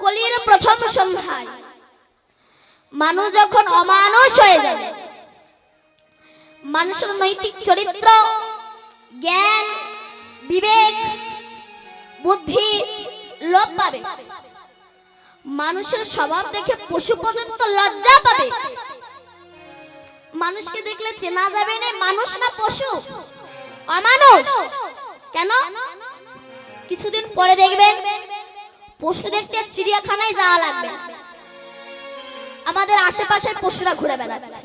কলির প্রথম সন্ধ্যায়। মানুষ যখন অমানুষ হয়ে যাবে মানুষের নৈতিক চরিত্র, জ্ঞান, বিবেক, বুদ্ধি লোভ পাবে। মানুষের স্বভাব দেখে পশু পর্যন্ত লজ্জা পাবে। মানুষকে দেখলে চেনা যাবে না, মানুষ না পশু। অমানুষ। কেন? কিছুদিন পরে দেখবেন পশু দেখতে চিড়িয়াখানায় যাওয়া লাগবে। আমাদের আশেপাশে পশুরা ঘুরে বেড়াচ্ছে।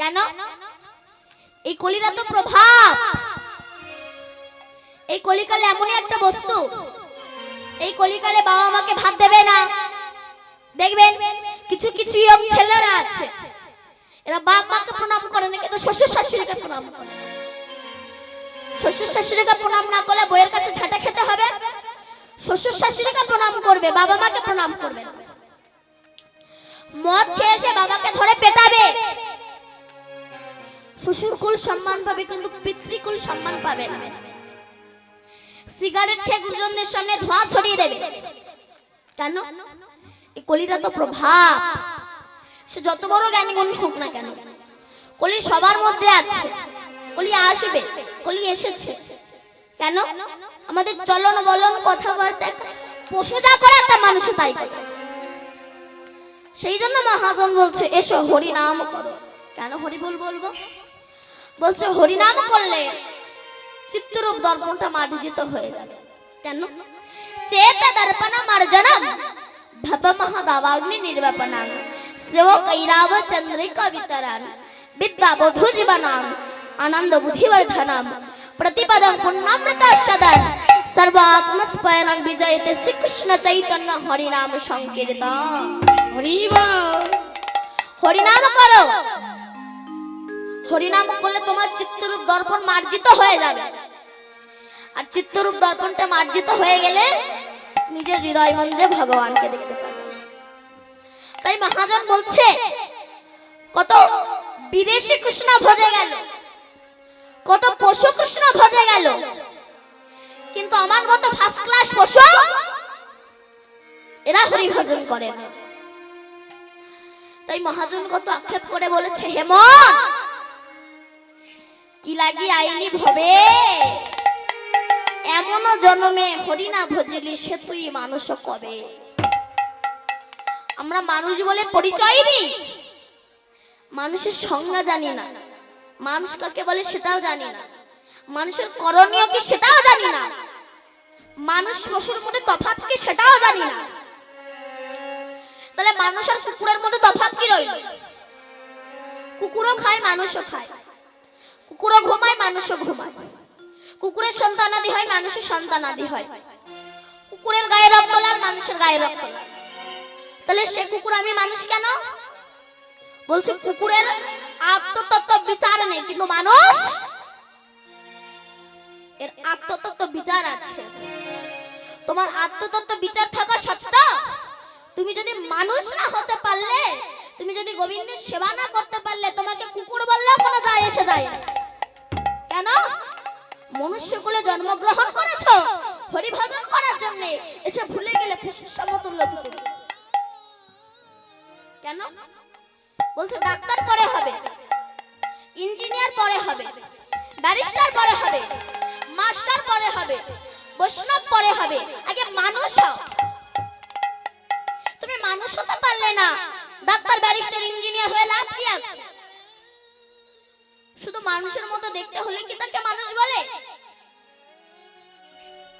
কেন? এই কলিরা তো প্রভাব। এই কলিকালে এমনই একটা বস্তু। এই কলিকালে বাবা মাকে ভাত দেবে না। দেখবেন, কিছু কিছু ইয়ং ছেলেরা আছে। এরা বাপ মাকে প্রণাম করে না, কিন্তু শ্বশুর শাশুড়িকে প্রণাম করে। শ্বশুর শাশুড়িকে প্রণাম না করলে বইয়ের কাছে ঝাঁটা খেতে হবে? শ্বশুর শাশুড়িকে প্রণাম করবে, বাবা মাকে প্রণাম করবে। মদ খেয়ে এসে বাবাকে ধরে পেটাবে। শ্বশুর কুল সম্মান পাবে, কিন্তু পিতৃকুল সম্মান পাবে না। সিগারেট খেয়ে গুরুজনদের সামনে ধোঁয়া ছড়িয়ে দেবে। কেন? এই কলিটা তো প্রভাব। সে যত বড় জ্ঞানী গুণ হোক না কেন। কলি সবার মধ্যে আছে। কলি আসবে, কলি এসেছে। কেন? আমাদের চলন বলন কথাবার্তা পশু যা করে একটা মানুষ তাই সেই জন্য মহাজন বলছে, এসো হরি নাম করো। কেন হরি বল বলব? বলছে হরি নাম করলে চিত্তরূপ দর্পণটা মার্জিত হয়ে যাবে। কেন? চেত দর্পণ মার্জনম, ভব মহাদাবাগ্নি নির্বাপনাং শ্রেয় কৈরাব চন্দ্রিকা বিতরান বিদ্যা বধু জীবনাম, আনন্দ বুদ্ধিবর্ধনম প্রতিপদম পুণ্যামৃত সদন। সর্বাত্মস্পয়নম বিজয়তে শ্রীকৃষ্ণ চৈতন্য হরিনাম সংকীর্তন। হরিনাম করো। হরিনাম করলে তোমার চিত্তরূপ দর্পণ মার্জিত হয়ে যাবে। আর চিত্তরূপ দর্পণটা মার্জিত হয়ে গেলে নিজের হৃদয় মন্দিরে ভগবানকে দেখতে পাবে। তাই মহাজন বলছে কত বিদেশি কৃষ্ণ ভজে গেল। কত পশু কৃষ্ণ ভজে গেল। কিন্তু আমার মতো ফার্স্ট ক্লাস পশু এরা হরি ভজন করে না। তাই মহাজন কত আক্ষেপ করে বলেছে হেমন কি লাগি আইলি ভবে? এমন জন্মে হরিনা ভজলি, সে তুই মানুষ কবে? আমরা মানুষ বলে পরিচয় দিই। মানুষের সংজ্ঞা জানি না। মানুষ কাকে বলে সেটাও জানি না। মানুষের করণীয় কি সেটাও জানি না। মানুষ পশুর মধ্যে তফাৎ কি সেটাও জানি না। তাহলে মানুষ আর কুকুরের মধ্যে তফাৎ কি রইল? কুকুরও খায়, মানুষও খায়। কুকুরও ঘুমায়, মানুষও ঘুমায়। কুকুরের সন্তানাদি হয়, মানুষের সন্তানাদি হয়। কুকুরের গায়ে রক্ত লাল, মানুষের গায়ে রক্ত লাল। তাহলে সে কুকুর আমি মানুষ কেন? বলছে কুকুরের আত্মতত্ত্ব বিচার নেই, কিন্তু মানুষ এর আত্মতত্ত্ব বিচার আছে। তোমার আত্মতত্ত্ব বিচার থাকা সত্ত্বেও তুমি যদি মানুষ না হতে পারলে, তুমি যদি গোবিন্দের সেবা না করতে পারলে, তোমাকে কুকুর বললেও কোনো যায়, এসে যায়। কেন? মনুষ্য কুলে জন্মগ্রহণ করেছ হরি ভজন করার জন্য এসে ভুলে গেলে সমতুল্য কেন? বলছে, ডাক্তার পরে হবে। ইঞ্জিনিয়ার পরে হবে, ব্যারিস্টার পরে হবে, মাস্টার পরে হবে, বৈষ্ণব পরে হবে। আগে মানুষ হও। তুমি মানুষ হতে পারলে না, ডাক্তার, ব্যারিস্টার, ইঞ্জিনিয়ার হয়ে লাভ কি আছে? শুধু মানুষের মতো দেখতে হলে কি তাকে মানুষ বলে?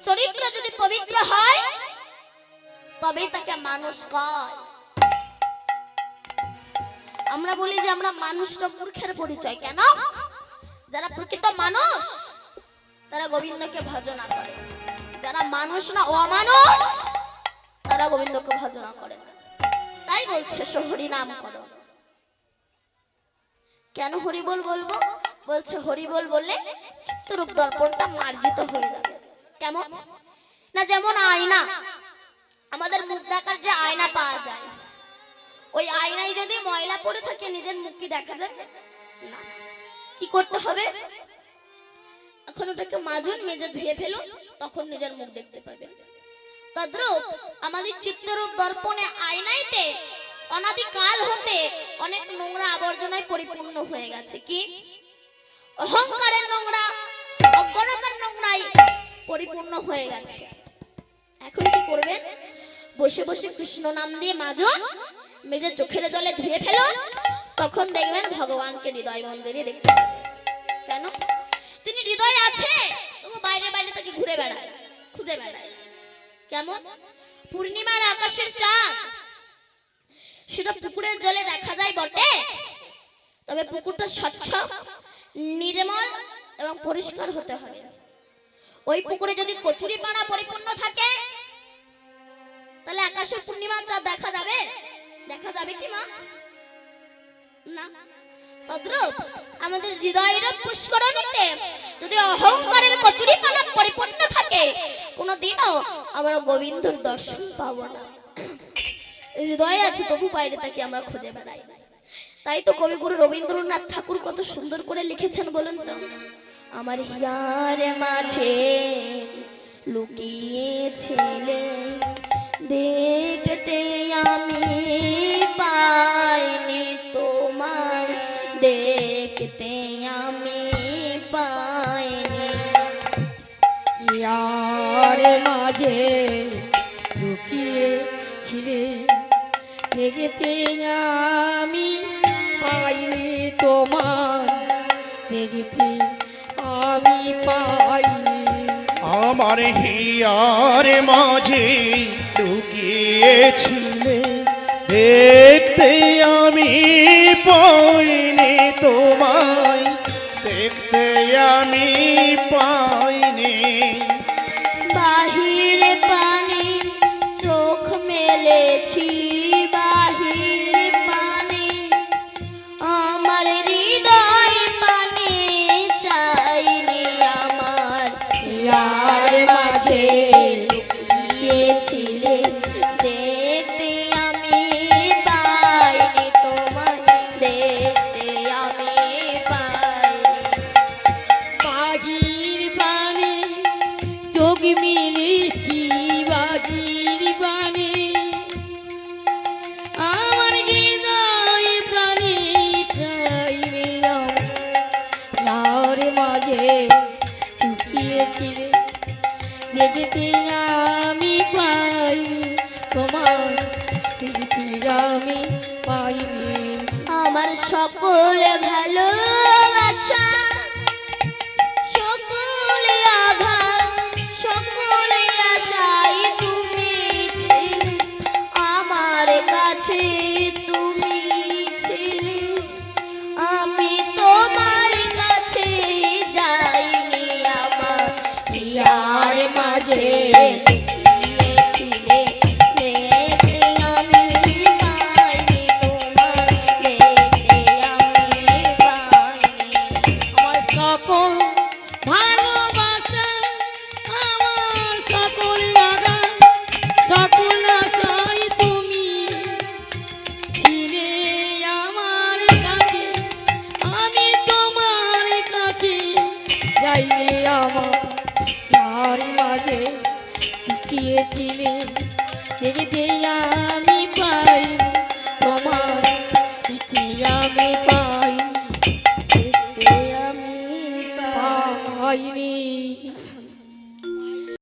চরিত্র যদি পবিত্র হয়, তবেই তাকে মানুষ কয়। আমরা বলি যে আমরা মানুষটা মূর্খের পরিচয়, কেন? যারা প্রকৃত মানুষ, তারা গোবিন্দকে ভজনা করে। যারা মানুষ না, অমানুষ, তারা গোবিন্দকে ভজনা করে তাই বলছে হরি নাম করো। কেন হরিবল বলব? বলছে, হরিবল বললে চিত্তরূপ দর্পণটা মার্জিত হয়ে যাবে। কেমন? না, যেমন আয়না। আমাদের মুখ দেখার যে আয়না পাওয়া যায় ওই আয়নায় যদি ময়লা পড়ে থাকে, নিজের মুখ কি দেখা যাবে না। কি করতে হবে? এখন ওটাকে মাজুন, মেজে ধুয়ে ফেলুন, তখন নিজের মুখ দেখতে পাবে তদ্রূপ আমাদের চিত্ররূপ দর্পণে আয়নাইতে অনাদিকাল হতে অনেক নোংরা আবর্জনায় পরিপূর্ণ হয়ে গেছে। কি? অহংকারের নোংরা, অজ্ঞানতার নোংরাই পরিপূর্ণ হয়ে গেছে। এখন কি করবেন? বসে বসে কৃষ্ণ নাম দিয়ে মাজুন মেজে চোখের জলে ধুয়ে ফেলুন তখন দেখবেন ভগবানকে হৃদয় মন্দিরে দেখতে। কেন? তিনি হৃদয় আছে, তবু বাইরে বাইরে তাকে ঘুরে বেড়ায়, খুঁজে বেড়ায়। কেমন? পূর্ণিমার আকাশের চাঁদ। সেটা পুকুরের জলে দেখা যায় বটে, তবে পুকুরটা স্বচ্ছ, নির্মল এবং পরিষ্কার হতে হবে। ওই পুকুরে যদি কচুরি পানা পরিপূর্ণ থাকে, তাহলে আকাশে পূর্ণিমার চাঁদ দেখা যাবে। দেখা যাবে কি মা? না। তদ্রূপ আমাদের হৃদয়ের পুষ্করণীতে যদি অহংকারের কচুরি পানা পরিপূর্ণ থাকে, কোনোদিনও আমরা গোবিন্দর দর্শন পাব না। হৃদয়ে আছে তবু বাইরে তাকে আমরা খুঁজে বেড়াই। তাই তো কবিগুরু রবীন্দ্রনাথ ঠাকুর কত সুন্দর করে লিখেছেন বলুন তো? আমার হিয়ার মাঝে লুকিয়েছিলে দেখতে ইয়ার মাঝে লুকিয়ে ছিলে দেখতে আমি, পাইনি তোমার। দেখতে আমি, পাইনি। আমার হিয়ার মাঝে লুকিয়েছিলে। দেখতে মেলেছি। সকল ভালোবাসা। লুকিয়েছিলে দেখতে আমি পাই